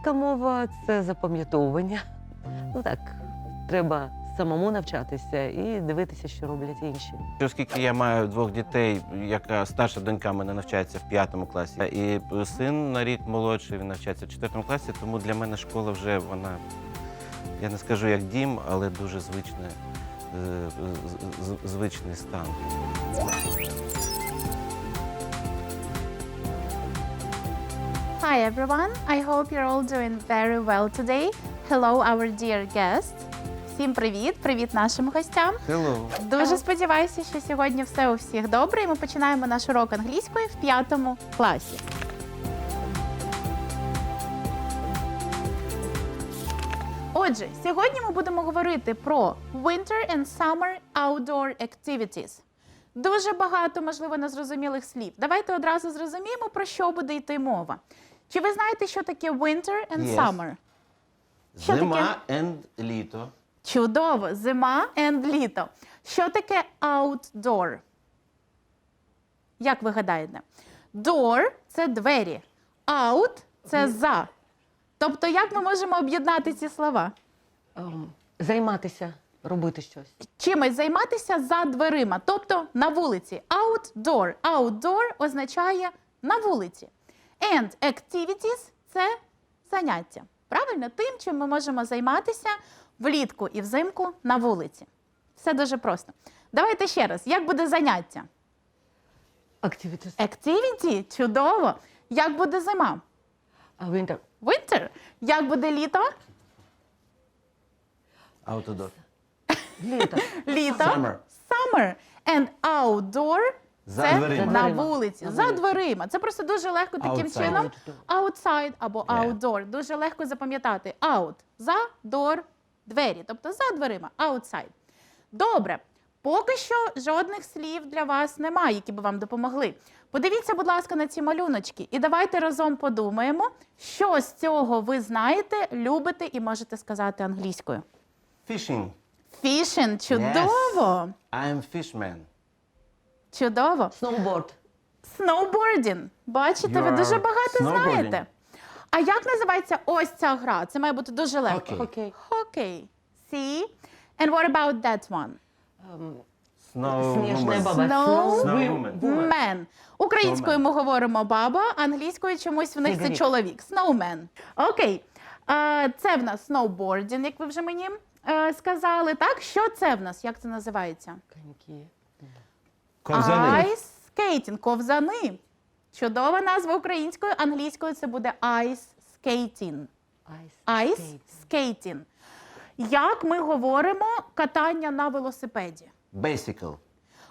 Англійська мова це запам'ятовування. Ну так, треба самому навчатися і дивитися, що роблять інші. Оскільки я маю двох дітей, яка старша донька мене навчається в п'ятому класі, і син на рік молодший, він навчається в четвертому класі, тому для мене школа вже вона, я не скажу як дім, але дуже звичне, е, звичний стан. Hi everyone, I hope you're all doing very well today. Hello, our dear guests. Всім привіт! Привіт нашим гостям. Hello. Дуже сподіваюся, що сьогодні все у всіх добре, і ми починаємо наш урок англійської в п'ятому класі. Отже, сьогодні ми будемо говорити про Winter and Summer Outdoor Activities. Дуже багато, можливо, незрозумілих слів. Давайте одразу зрозуміємо, про що буде йти мова. Чи ви знаєте, що таке Winter and Yes. Summer? Що Зима and літо. Чудово, зима and літо. Що таке outdoor? Як ви гадаєте? Door – це двері, out – це за. Тобто, як ми можемо об'єднати ці слова? Ем, Займатися, робити щось. Чимось займатися за дверима, тобто на вулиці. Outdoor. Outdoor означає на вулиці. And activities – це заняття. Правильно? Тим, чим ми можемо займатися влітку і взимку на вулиці. Все дуже просто. Давайте ще раз. Як буде заняття? Activities. Activity – чудово. Як буде зима? А Winter. Winter. Як буде літо? Outdoor. Літо. Літо. Summer. Summer. And outdoor За це дверима. на вулиці, за дверима. Це просто дуже легко таким Outside. чином. Outside або Yeah. outdoor. Дуже легко запам'ятати. Out – за, door – двері. Тобто за дверима. Outside. Добре. Поки що жодних слів для вас немає, які б вам допомогли. Подивіться, будь ласка, на ці малюночки, і давайте разом подумаємо, що з цього ви знаєте, любите і можете сказати англійською. Fishing. Fishing – чудово! I'm fishman. Чудово! Snowboard. Snowboarding. Бачите, ви дуже багато snowboarding. знаєте. А як називається ось ця гра? Це має бути дуже легко. Хокей. Хокей. Хокей. See? And what about that one? Ем, Snow Сніжна woman. баба. Snow Snowwoman. Man. Українською ми говоримо баба, англійською чомусь в них це Снігурі. чоловік. Snowman. Окей. А, Це в нас snowboarding, як ви вже мені е, сказали. Так, що це в нас? Як це називається? Коньки. Ковзани. Ice skating, ковзани. Чудова назва українською, англійською це буде ice skating. Ice. Ice skate. skating. Як ми говоримо катання на велосипеді? Bicycle.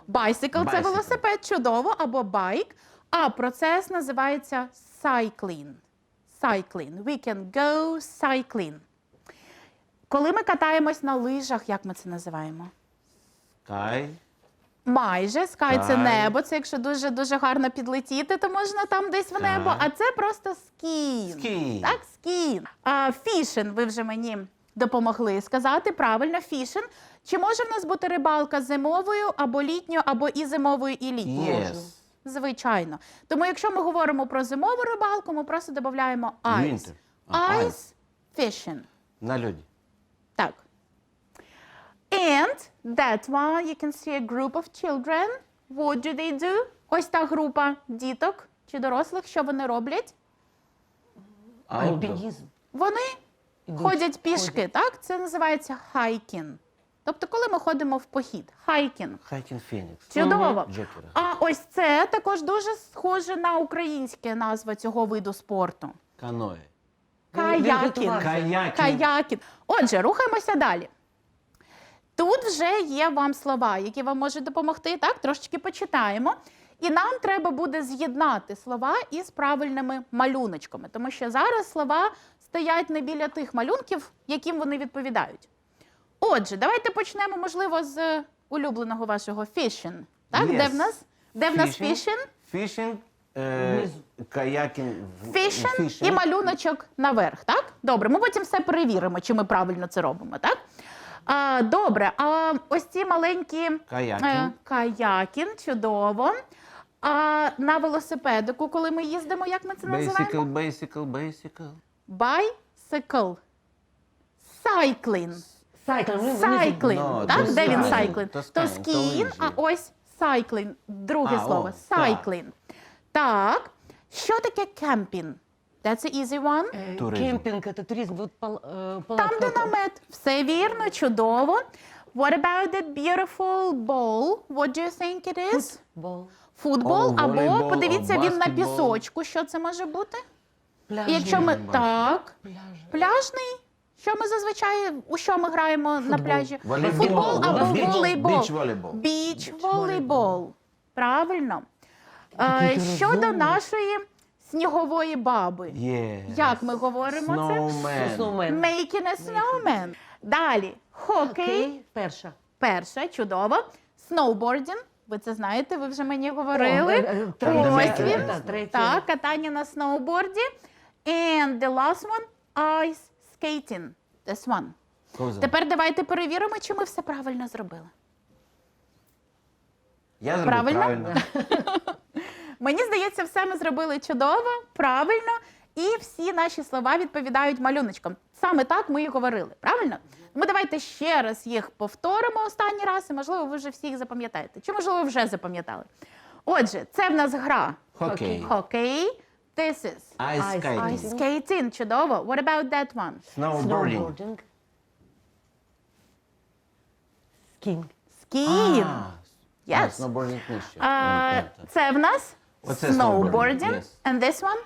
Bicycle – це Bicycle. велосипед, чудово, або байк, а процес називається cycling. Cycling. We can go cycling. Коли ми катаємось на лижах, як ми це називаємо? Sky. Майже sky – це небо. Це якщо дуже дуже гарно підлетіти, то можна там десь в небо. А це просто скін. Ski. Так, скін. А фішин, ви вже мені допомогли сказати правильно. Фішин. Чи може в нас бути рибалка зимовою або літньою, або і зимовою, і літньою? Yes. Звичайно. Тому якщо ми говоримо про зимову рибалку, ми просто додаємо ice. Winter. А, Ice fishing. На льоді. Так. And that one you can see a group of children. What do they do? Ось та група діток чи дорослих, що вони роблять? Альпінізм. Вони Ідуть, ходять пішки, так? Це називається hiking. Тобто, коли ми ходимо в похід. Hiking. Hiking Phoenix. Чудово. Джокера. А ось це також дуже схоже на українське назва цього виду спорту. Каное. Каякінг. Каякінг. Каякінг. Отже, рухаємося далі. Тут вже є вам слова, які вам можуть допомогти. Так, трошечки почитаємо. І нам треба буде з'єднати слова із правильними малюночками, тому що зараз слова стоять не біля тих малюнків, яким вони відповідають. Отже, давайте почнемо, можливо, з улюбленого вашого fishing. Так, де в нас? Де в нас fishing? Fishing Е, Внизу. Каякінг. і малюночок наверх, так? Добре, ми потім все перевіримо, чи ми правильно це робимо, так? А, добре, а ось ці маленькі Каякінг. е, каякін, чудово. А на велосипедику, коли ми їздимо, як ми це називаємо? Бейсикл, бейсикл, бейсикл. Bicycle. Cycling. Сайкл. Cycling. No, так? то Де він skiing, cycling? то То лижі. а ось cycling. Друге А, слово. о, так. Cycling. Так. Що таке camping? That's an easy one. Е, Туризм. Кемпінг, це туризм. От пал, е, Там, палатка. де намет. Все вірно, чудово. What about that beautiful ball? What do you think it is? Футбол. Футбол О, або волейбол, подивіться, о, він на баскетбол. пісочку. Що це може бути? Пляж. І якщо ми так, Пляж. пляжний. Що ми зазвичай у що ми граємо на пляжі? Волейбол. Футбол або Біч- волейбол. біч волейбол. Біч волейбол. Правильно. Е, щодо нашої снігової баби. Yes. Як ми говоримо це? Snowman. Snowman. Making a snowman. Далі. Хокей. Окей, перша. Перше, чудово. Сноубордінг. Ви це знаєте, ви вже мені говорили. е. Ось він. Так, катання на сноуборді. And the last one ice skating. This one. Тепер давайте перевіримо, чи ми все правильно зробили. Я зробив Правильно? правильно. Мені здається, все ми зробили чудово, правильно, і всі наші слова відповідають малюночкам. Саме так ми і говорили, правильно? Ми давайте ще раз їх повторимо останній раз, і можливо, ви вже всі їх запам'ятаєте. Чи можливо вже запам'ятали? Отже, це в нас гра Хокей. хокей. This is Ice skating. ice skating. Чудово. What about that one? Snowboarding. Snowboarding. Скінг. Skiing. А, Yes. Snowboarding нижче. Ну, це в нас Оце snowboarding. snowboarding, yes. And this one?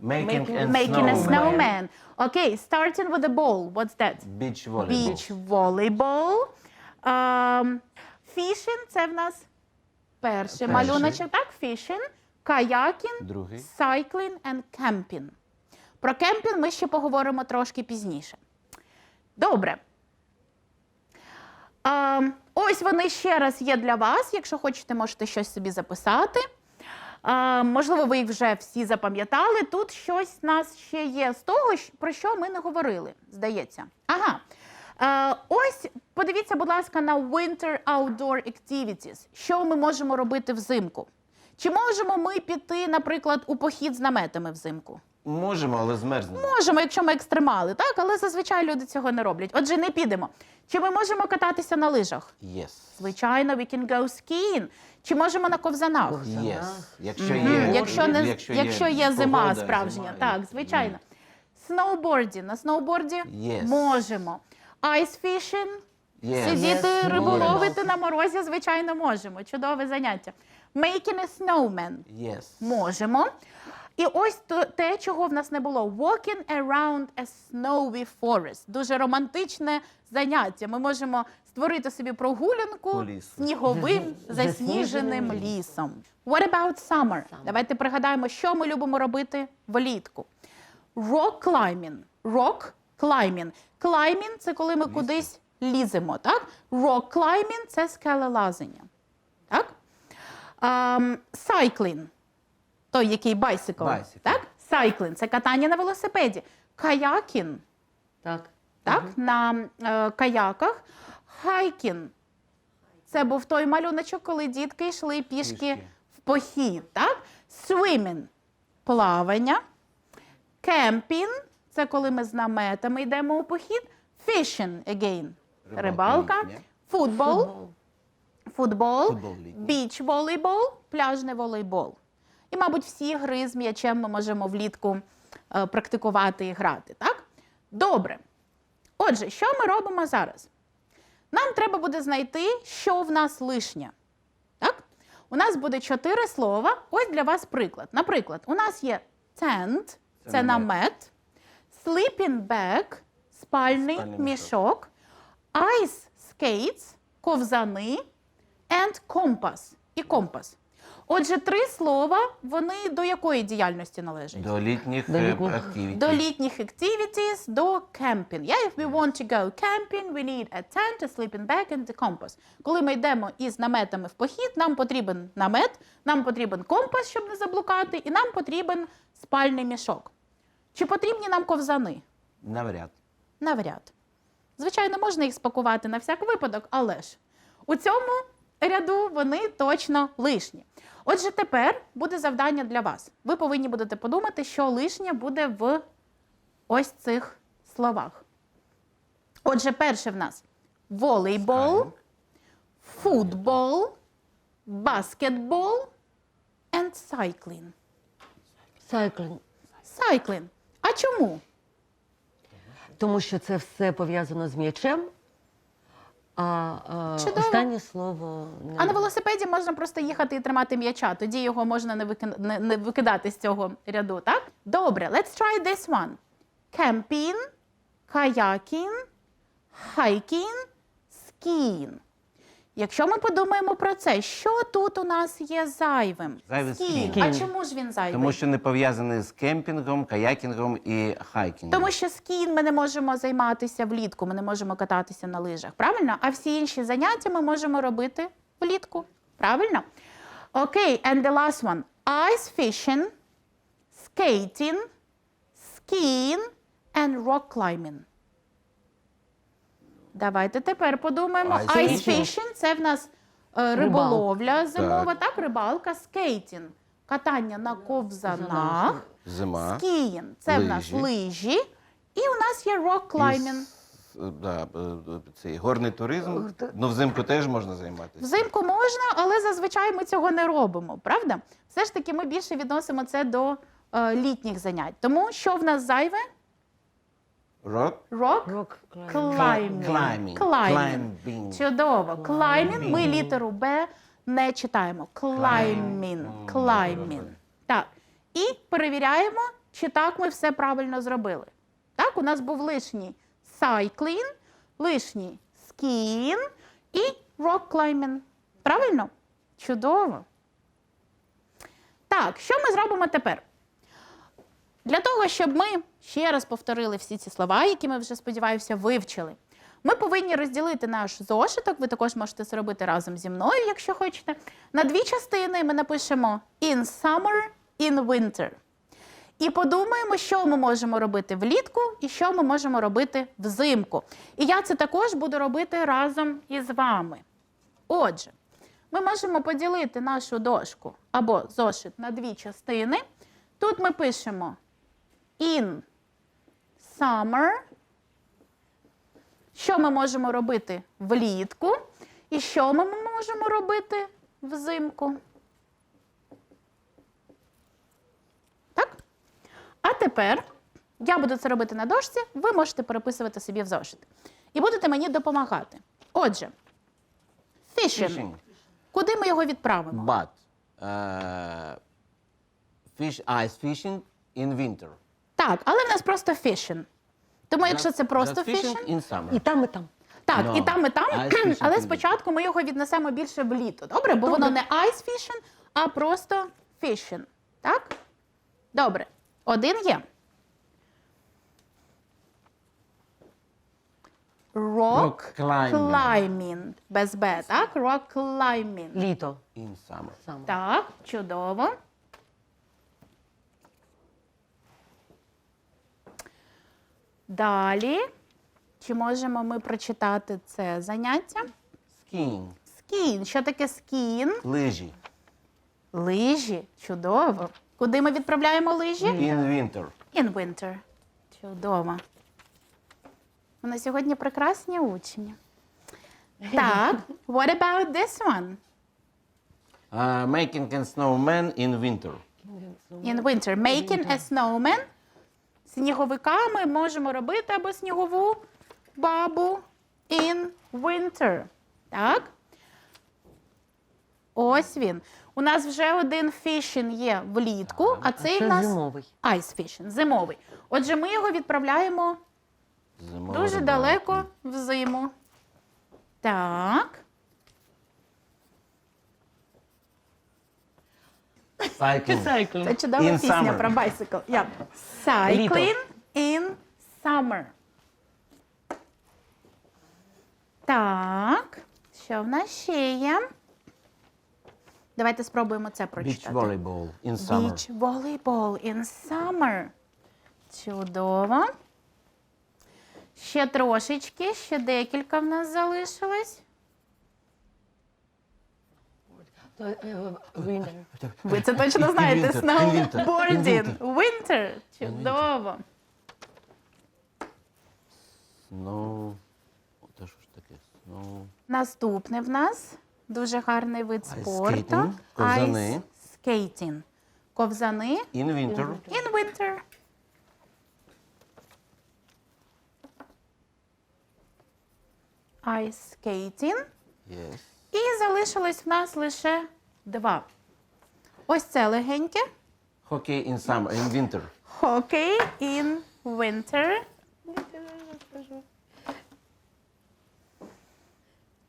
Making and Making a snowman. snowman. Okay, starting with a ball. What's that? Beach volleyball. Beach volleyball. Um, fishing – це в нас перший Перший. малюночок. Так, fishing, kayaking, Другий. cycling and camping. Про кемпінг ми ще поговоримо трошки пізніше. Добре. Ем, ось вони ще раз є для вас. Якщо хочете, можете щось собі записати. Е, можливо, ви їх вже всі запам'ятали. Тут щось у нас ще є з того, про що ми не говорили, здається. Ага. Е, ось подивіться, будь ласка, на Winter Outdoor Activities. Що ми можемо робити взимку? Чи можемо ми піти, наприклад, у похід з наметами взимку? Можемо, але змерзнемо. Можемо, якщо ми екстремали, так, але зазвичай люди цього не роблять. Отже, не підемо. Чи ми можемо кататися на лижах? Yes. Звичайно, we can go skiing. Чи можемо на ковзанах? Yes. Якщо Мгм. є, Якщо, не, якщо, є, зима погода, справжня, зима, так, і- звичайно. Сноуборді. На сноуборді Yes. можемо. Ice fishing. Yes. Сидіти, Yes. рибу Можемо. ловити на морозі, звичайно, можемо. Чудове заняття. Making a snowman. Yes. Можемо. І ось те, чого в нас не було: Walking around a snowy forest. Дуже романтичне заняття. Ми можемо створити собі прогулянку сніговим засніженим лісом. What about summer? Давайте пригадаємо, що ми любимо робити влітку. Rock climbing. Rock climbing. Climbing – це коли ми кудись ліземо, так? Rock climbing – це скелелазення. Так? Um, cycling – той, який bicycle. Bicycle. Так? Cycling – це катання на велосипеді. Kayaking – Так. так? на е, каяках. Hiking – це був той малюночок, коли дітки йшли пішки, Пішки. в похід. Так? Swimming – плавання. Camping – це коли ми з наметами йдемо у похід. Fishing – again – Рибалка. Футбол Футбол. футбол, біч волейбол, пляжний волейбол. І, мабуть, всі гри з м'ячем ми можемо влітку е, практикувати і грати. Так? Добре. Отже, що ми робимо зараз? Нам треба буде знайти, що в нас лишнє. Так? У нас буде чотири слова. Ось для вас приклад. Наприклад, у нас є tent, це, намет. sleeping bag, спальний, Спальний мішок, ice skates, ковзани, and compass і компас. Отже, три слова вони до якої діяльності належать? До літніх До е, літніх. активітів. До літніх activities, до camping. Yeah, if we want to go camping, we need a tent, a sleeping bag and a compass. Коли ми йдемо із наметами в похід, нам потрібен намет, нам потрібен компас, щоб не заблукати, і нам потрібен спальний мішок. Чи потрібні нам ковзани? Навряд. Навряд. Звичайно, можна їх спакувати на всяк випадок, але ж у цьому ряду вони точно лишні. Отже, тепер буде завдання для вас. Ви повинні будете подумати, що лишнє буде в ось цих словах. Отже, перше в нас волейбол, футбол, баскетбол and cycling. Сайклинг. Cycling. А чому? Тому що це все пов'язано з м'ячем. А, е, Чудово. останнє слово не А на велосипеді можна просто їхати і тримати м'яча. Тоді його можна не, вики... не, не викидати з цього ряду, так? Добре, let's try this one. Кемпін, каякін, хайкін, skiing. Якщо ми подумаємо про це, що тут у нас є зайвим? Зайвий Skiing. skiing. А чому ж він зайвий? Тому що не пов'язаний з кемпінгом, каякінгом і хайкінгом. Тому що скін ми не можемо займатися влітку, ми не можемо кататися на лижах. Правильно? А всі інші заняття ми можемо робити влітку. Правильно? Окей, and the last one. Ice fishing, skating, skiing and rock climbing. Давайте тепер подумаємо. Ice Ice fishing. це в нас е, риболовля зимова, так, рибалка, скейтінг, катання на ковзанах. Зима. Скіїн це в нас Лижі. лижі. І у нас є рок клаймінг. Е, Да, е, е, цей горний туризм. Ну, взимку теж можна займатися. Взимку можна, але зазвичай ми цього не робимо, правда? Все ж таки, ми більше відносимо це до е, літніх занять. Тому що в нас зайве? Рок клаймінг. клаймінг. Клаймінг. Клаймінг. Клаймінг. Чудово. Клаймінг. Ми літеру Б не читаємо. Клаймінг. Клаймінг. Так. І перевіряємо, чи так ми все правильно зробили. Так, у нас був лишній сайклін, лишній скін і рок клаймінг. Правильно? Чудово. Так, що ми зробимо тепер? Для того, щоб ми ще раз повторили всі ці слова, які ми вже, сподіваюся, вивчили, ми повинні розділити наш зошиток. Ви також можете це робити разом зі мною, якщо хочете. На дві частини ми напишемо in summer, in winter. І подумаємо, що ми можемо робити влітку і що ми можемо робити взимку. І я це також буду робити разом із вами. Отже, ми можемо поділити нашу дошку або зошит на дві частини. Тут ми пишемо in summer. Що ми можемо робити влітку, і що ми можемо робити взимку. Так? А тепер я буду це робити на дошці, ви можете переписувати собі в зошит. І будете мені допомагати. Отже, fishing. Куди ми його відправимо? But uh, fish, ice fishing in winter. Так, але в нас просто fishing. Тому якщо це просто summer. І там, і там. так, No. і там, і там, Ice fishing але спочатку ми його віднесемо більше в літо. Добре? Бо воно не ice fishing, а просто fishing. Так? Добре. Один є. Rock, Rock climbing. climbing. Без Б, так? Rock climbing. Літо. In summer. Саме. Так, чудово. Далі. Чи можемо ми прочитати це заняття? Skiing. Скін. Що таке скін? Лижі. Лижі. Чудово. Куди ми відправляємо лижі? In winter. In winter. Чудово. У нас сьогодні прекрасні учні. Так, what about this one? Uh, making a snowman in winter. In winter. Making a snowman. Сніговика ми можемо робити або снігову бабу in winter. Так? Ось він. У нас вже один fishing є влітку, а цей Це в нас зимовий. ice fishing, зимовий. Отже, ми його відправляємо Зимова дуже рибалка. далеко в зиму. Так. Cycling. Це чудова In пісня summer. про bicycle. Yeah. Cycling in summer. Так, що в нас ще є? Давайте спробуємо це Beach прочитати. volleyball in summer. Beach volleyball in summer. Чудово. Ще трошечки, ще декілька в нас залишилось. Ви це точно знаєте. in winter. Чудово. Snow. Та що ж таке? Snow. Наступний в нас дуже гарний вид спорту. Ковзани. Ice skating. Ковзани In winter. in winter. Ice skating. Yes. І залишилось в нас лише два. Ось це легеньке. Hockey in summer, in winter. Hockey in winter.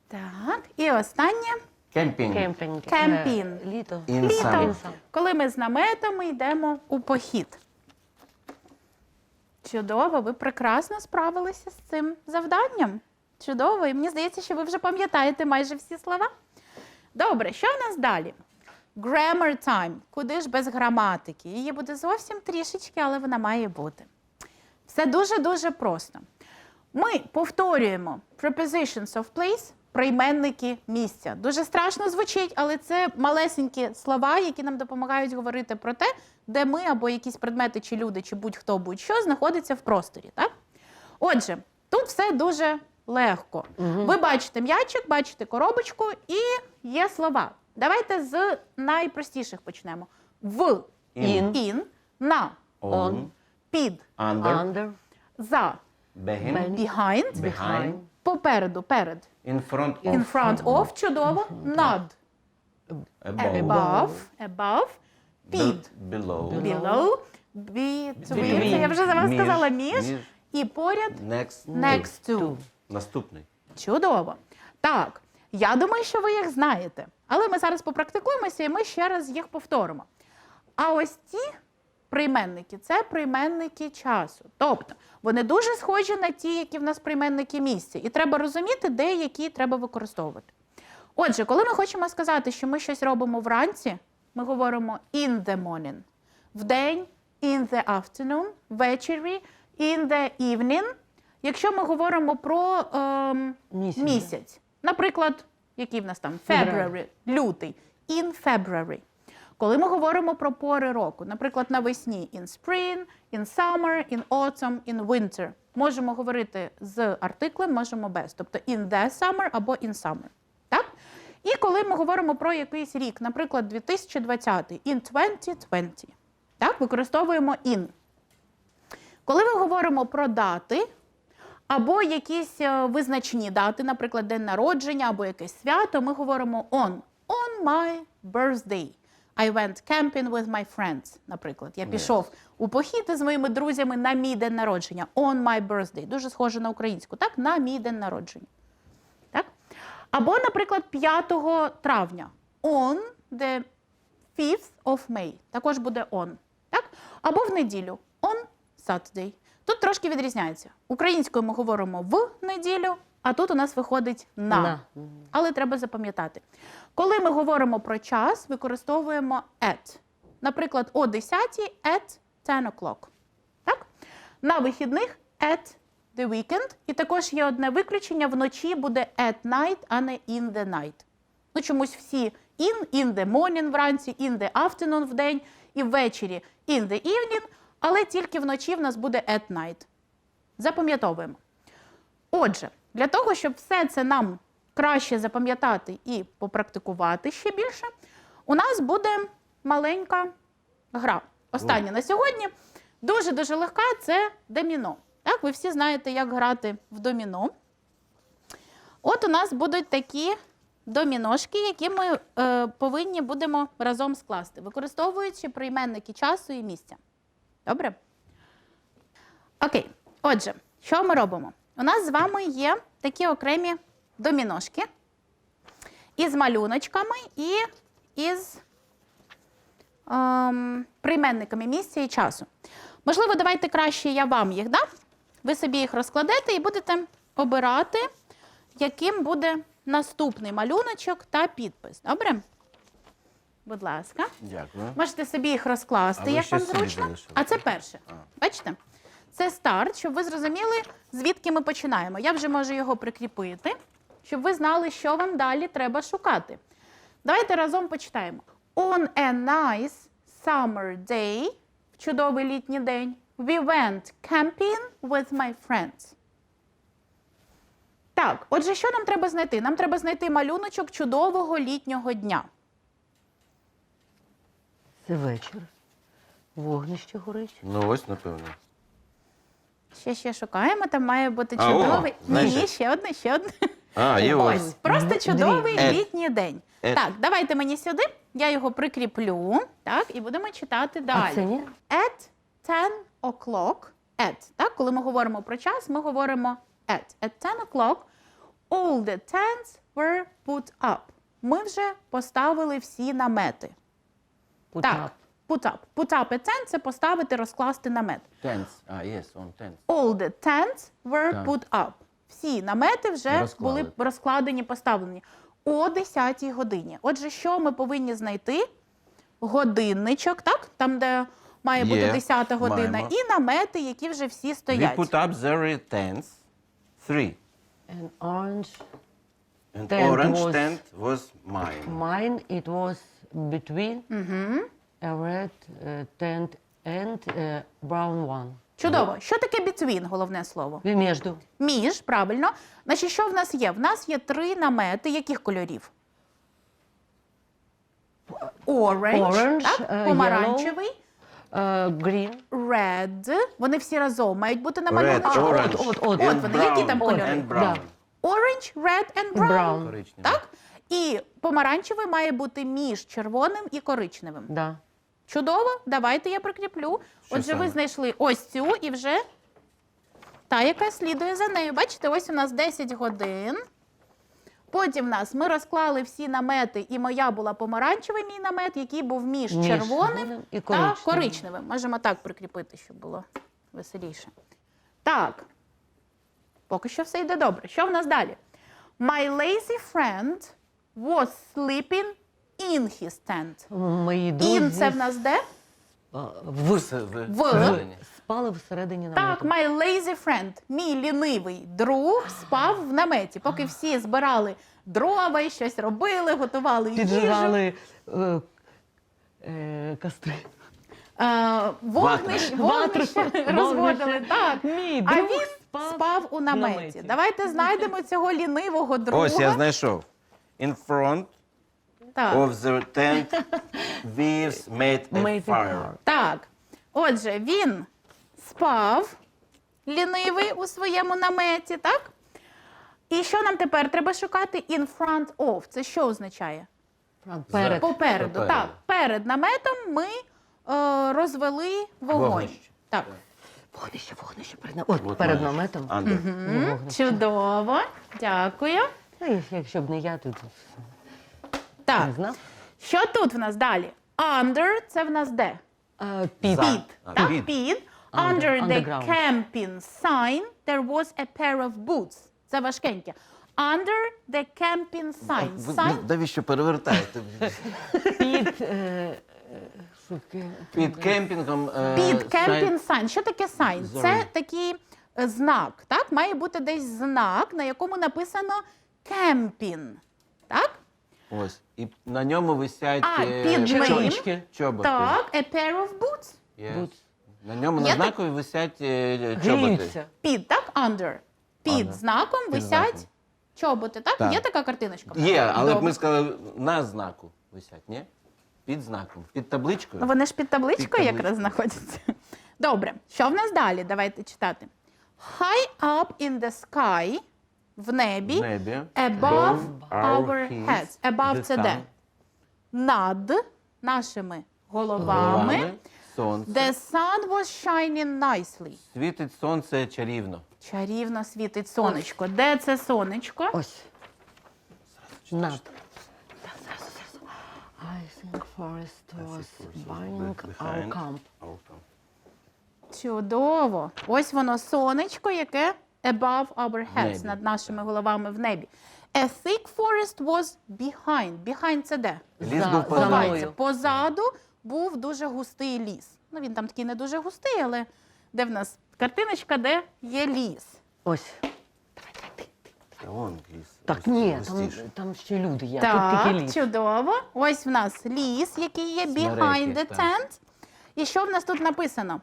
Так, і останнє. Camping. Кемпінг. Кемпінг. Е, Літо. In Літо, summer. коли ми з наметами йдемо у похід. Чудово, ви прекрасно справилися з цим завданням. Чудово, і мені здається, що ви вже пам'ятаєте майже всі слова. Добре, що в нас далі? Grammar time. Куди ж без граматики? Її буде зовсім трішечки, але вона має бути. Все дуже-дуже просто. Ми повторюємо prepositions of place, прийменники місця. Дуже страшно звучить, але це малесенькі слова, які нам допомагають говорити про те, де ми або якісь предмети, чи люди, чи будь-хто будь-що знаходиться в просторі. Так? Отже, тут все дуже легко. Ви бачите м'ячик, бачите коробочку і є слова. Давайте з найпростіших почнемо: в, In. in, на, On. під, Under. Under. за, Behind. behind, Behind. попереду, перед, In front of. in front of, чудово, над, Above. above, above, під, Be- Below. below, between, Between. це я вже за вас Між. сказала, між, Між. і поряд, Next. next to. Наступний. Чудово. Так, я думаю, що ви їх знаєте. Але ми зараз попрактикуємося і ми ще раз їх повторимо. А ось ці прийменники це прийменники часу. Тобто вони дуже схожі на ті, які в нас прийменники місця. І треба розуміти, де які треба використовувати. Отже, коли ми хочемо сказати, що ми щось робимо вранці, ми говоримо in the morning. Вдень in the afternoon, ввечері in the evening. Якщо ми говоримо про ем, Місяць. місяць, наприклад, який в нас там February, лютий, in February. Коли ми говоримо про пори року, наприклад, навесні in spring, in summer, in autumn, in winter, можемо говорити з артиклем, можемо без, тобто in the summer або in summer. Так? І коли ми говоримо про якийсь рік, наприклад, 2020, in 2020, так, використовуємо in. Коли ми говоримо про дати, або якісь е, визначні дати, наприклад, день народження або якесь свято, ми говоримо on. On my birthday. I went camping with my friends, наприклад. Я пішов у похід із моїми друзями на мій день народження. On my birthday. Дуже схоже на українську, так? На мій день народження. Так? Або, наприклад, 5 травня. On the 5th of May. Також буде on. Так? Або в неділю. On Saturday. Тут трошки відрізняється. Українською ми говоримо в неділю, а тут у нас виходить на. На. Але треба запам'ятати. Коли ми говоримо про час, використовуємо at. Наприклад, о 10 at 10 o'clock. Так? На вихідних at the weekend. І також є одне виключення: вночі буде at night, а не in the night. Ну, чомусь всі in, in the morning вранці, in the afternoon в день і ввечері in the evening, але тільки вночі в нас буде at night. Запам'ятовуємо. Отже, для того, щоб все це нам краще запам'ятати і попрактикувати ще більше, у нас буде маленька гра. Остання на сьогодні. Дуже-дуже легка це доміно. Так, ви всі знаєте, як грати в доміно. От у нас будуть такі доміношки, які ми е, повинні будемо разом скласти, використовуючи прийменники часу і місця. Добре? Окей. Отже, що ми робимо? У нас з вами є такі окремі доміношки із малюночками і із ем, прийменниками місця і часу. Можливо, давайте краще я вам їх дам. Ви собі їх розкладете і будете обирати, яким буде наступний малюночок та підпис. Добре? Будь ласка. Дякую. Можете собі їх розкласти, А ви як ще вам собі зручно. залишили? А це перше. А. Бачите? Це старт, щоб ви зрозуміли, звідки ми починаємо. Я вже можу його прикріпити, щоб ви знали, що вам далі треба шукати. Давайте разом почитаємо. On a nice summer day, в чудовий літній день, we went camping with my friends. Так, отже, що нам треба знайти? Нам треба знайти малюночок чудового літнього дня. Це вечір. Вогнище горить. Ну ось, напевно. Ще ще шукаємо, там має бути А, о, чудовий. ні, знаєш ні, ще одне, ще одне. А, є Ось, ось. просто чудовий Ед. літній день. Ед. Так, давайте мені сюди, я його прикріплю, так, і будемо читати А це далі. ні? At 10 o'clock, at, так, коли ми говоримо про час, ми говоримо at. At 10 o'clock, all the tents were put up. Ми вже поставили всі намети. Put так, up. put up. Put up a tent – це поставити, розкласти намет. Tents. А, yes, on tents. All the tents were Так. put up. Всі намети вже Розклали. були розкладені, поставлені о 10 годині. Отже, що ми повинні знайти? Годинничок, так? Там, де має бути Є, 10 година, маємо. і намети, які вже всі We стоять. put up the tents. Three. An orange. And Tent orange was- tent was mine. Mine, it was between a red uh, tent and a brown one. Чудово. Що таке between, головне слово? Міжду. Між, правильно. Значить, що в нас є? В нас є три намети. Яких кольорів? Orange, Orange, так? е, помаранчевий, Uh, green. red. Вони всі разом мають бути на Red, малюнку. orange, от, от, от. От вони, які там кольори? And brown. Orange, red and brown. Brown. Коричневий. Так? І помаранчевий має бути між червоним і коричневим. Да. Чудово, давайте я прикріплю. Що Отже, ви знайшли ось цю і вже та, яка слідує за нею. Бачите, ось у нас 10 годин. Потім в нас ми розклали всі намети, і моя була помаранчевий мій намет, який був між, Між червоним і та коричневим. коричневим. Можемо так прикріпити, щоб було веселіше. Так. Поки що все йде добре. Що в нас далі? My lazy friend was sleeping in his tent. Мої друзі In це в нас де? а, в, В. всередині. спали всередині Так, намету. my lazy friend, мій лінивий друг, спав в наметі, поки всі збирали дрова і щось робили, готували їжу. Піджигали е, е, костри. Е, вогнище, вогнище розводили. Вогнище. Так. Мій А друг він спав спав у наметі. наметі. Давайте знайдемо цього лінивого друга. Ось я знайшов. In front Так. of the tent, weaves made a Made a fire. fire. так. Отже, він спав лінивий у своєму наметі, так? І що нам тепер треба шукати? In front of. Це що означає? Перед. Попереду. Попереду. Так, перед наметом ми е, розвели вогонь. Вогнище. Так. Вогнище, вогнище. Перед, от, От перед наметом. Under. Чудово. Дякую. Ну, якщо б не я, то Так. не знав. Що тут в нас далі? Under це в нас де? А, під. За. Під. А, Так, під. під. Under. Under the Underground. camping sign there was a pair of boots. Це важкеньке. Under the camping sign. Ви- Sign ви Навіщо перевертаєте? Під. Е, е, шуки. Під кемпінгом. е, Під camping sign. Що таке sign? Sorry. Це такий е, знак. Так? Має бути десь знак, на якому написано camping. Так? Ось. І на ньому висять А, е, під чоботи. Так, a pair of boots. Yes. Boots. На ньому на Є знакові висять е, чоботи. Гріються. Під, так? Under. Під Under. знаком Під висять знаком. чоботи, так? Так. Є така картиночка? Є, але Добре. ми сказали, на знаку висять, ні? Під знаком. Під табличкою. Ну, вони ж під табличкою Під якраз знаходяться. Добре, що в нас далі? Давайте читати. High up in the sky, в небі, В небі. above our our heads, heads. Above це де? Над нашими головами. Головами. Сонце. The sun was shining nicely. Світить сонце чарівно. Чарівно світить сонечко. Де це сонечко? Ось. Над. Ай, think forest was burning our camp. Чудово. Ось воно сонечко, яке above our heads, над нашими головами в небі. A thick forest was behind. Behind це де? Ліс був позаду. Ховається. Позаду був дуже густий ліс. Ну, він там такий не дуже густий, але де в нас картиночка, де є ліс. Ось. Та вон ліс. Так, ні, там, там ще люди є, тут тільки Так, ліс. чудово. Ось в нас ліс, який є Смереки, behind the так. tent. І що в нас тут написано?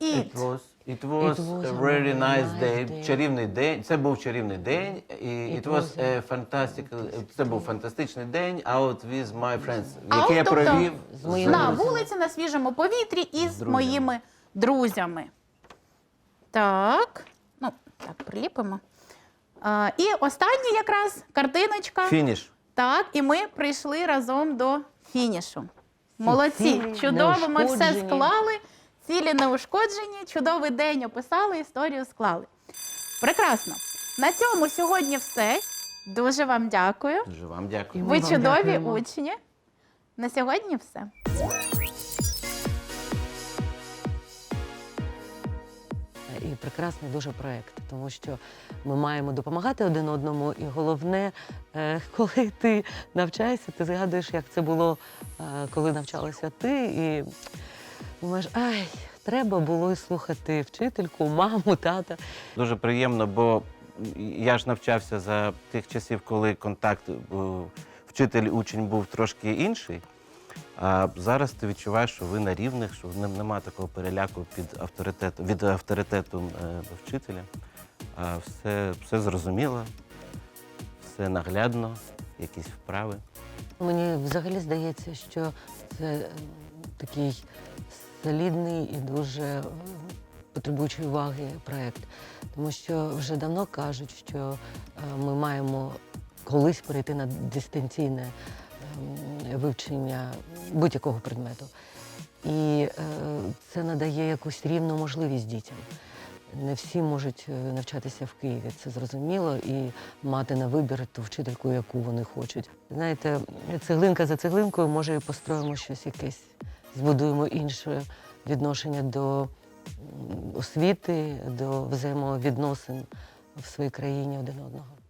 It. It was, it was, It was a very nice day. day. Чарівний день. Це був чарівний день. І It it was was a fantastic, це був фантастичний день out with my friends, Out, який я тобто провів з моїми на вулиці на свіжому повітрі із друзями. моїми друзями. Так, ну, так, приліпимо. А, і остання якраз картиночка. фініш. Так, і ми прийшли разом до фінішу. Молодці, чудово, ми все неушкоджені. склали, цілі неушкоджені, чудовий день описали, історію склали. Прекрасно. На цьому сьогодні все. Дуже вам дякую. Дуже вам дякую. Ви вам чудові дякуємо. учні. На сьогодні все. І прекрасний дуже проект, тому що ми маємо допомагати один одному. І головне, е, коли ти навчаєшся, ти згадуєш, як це було, е, коли навчалася ти, і думаєш, ай, треба було слухати вчительку, маму, тата. Дуже приємно, бо я ж навчався за тих часів, коли контакт е, вчитель-учень був трошки інший. А зараз ти відчуваєш, що ви на рівних, що не- нема такого переляку під авторитетом, від авторитету е, вчителя. А все, все зрозуміло, все наглядно, якісь вправи. Мені взагалі здається, що це такий солідний і дуже е, потребуючий уваги проект. Тому що вже давно кажуть, що е, ми маємо колись перейти на дистанційне ем, вивчення будь-якого предмету. І е, це надає якусь рівну можливість дітям. Не всі можуть навчатися в Києві, це зрозуміло, і мати на вибір ту вчительку, яку вони хочуть. Знаєте, цеглинка за цеглинкою, може, і построїмо щось якесь, збудуємо інше відношення до освіти, до взаємовідносин в своїй країні один одного.